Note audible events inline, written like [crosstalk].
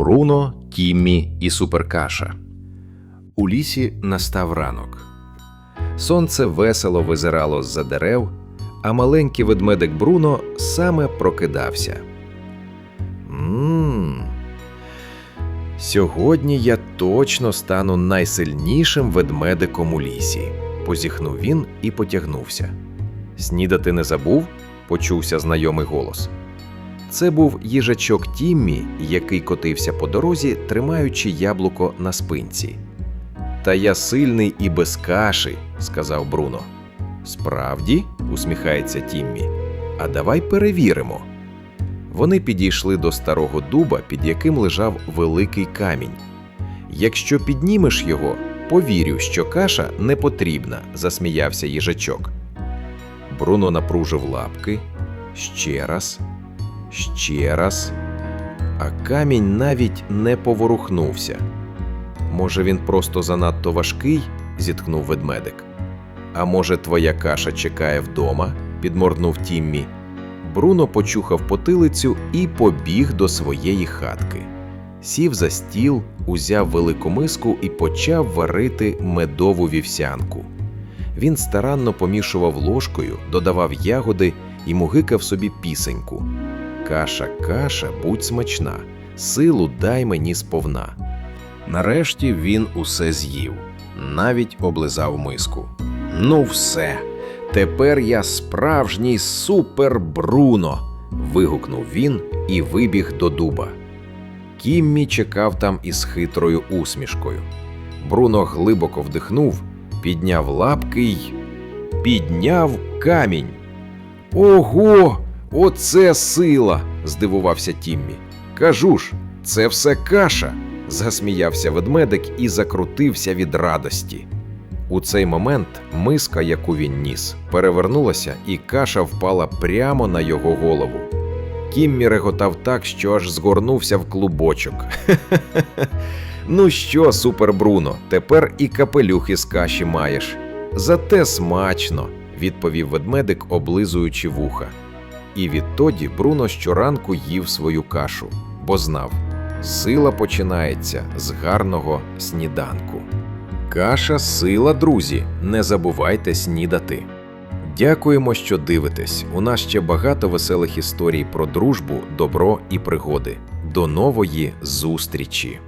Бруно, Тіммі і Суперкаша. У лісі настав ранок. Сонце весело визирало з-за дерев, а маленький ведмедик Бруно саме прокидався. Сьогодні я точно стану найсильнішим ведмедиком у лісі, позіхнув він і потягнувся. Снідати не забув? почувся знайомий голос. Це був їжачок Тіммі, який котився по дорозі, тримаючи яблуко на спинці. Та я сильний і без каші, сказав Бруно. Справді, усміхається Тіммі. А давай перевіримо. Вони підійшли до старого дуба, під яким лежав великий камінь. Якщо піднімеш його, повірю, що каша не потрібна, засміявся їжачок. Бруно напружив лапки. Ще раз, ще раз. А камінь навіть не поворухнувся. Може, він просто занадто важкий? зіткнув ведмедик. А може, твоя каша чекає вдома? підморгнув Тіммі. Бруно почухав потилицю і побіг до своєї хатки. Сів за стіл, узяв велику миску і почав варити медову вівсянку. Він старанно помішував ложкою, додавав ягоди і мугикав собі пісеньку. Каша, каша, будь смачна, силу дай мені сповна. Нарешті він усе з'їв, навіть облизав миску. Ну, все, тепер я справжній супер Бруно. вигукнув він і вибіг до дуба. Кіммі чекав там із хитрою усмішкою. Бруно глибоко вдихнув, підняв лапки й підняв камінь. Ого, оце сила! здивувався Тіммі. Кажу ж, це все каша. засміявся ведмедик і закрутився від радості. У цей момент миска, яку він ніс, перевернулася, і каша впала прямо на його голову. Кіммі реготав так, що аж згорнувся в клубочок. [laughs] Ну що, супер Бруно, тепер і капелюх із каші маєш. Зате смачно, відповів ведмедик, облизуючи вуха. І відтоді Бруно щоранку їв свою кашу, бо знав, сила починається з гарного сніданку. Каша сила, друзі, не забувайте снідати. Дякуємо, що дивитесь. У нас ще багато веселих історій про дружбу, добро і пригоди. До нової зустрічі!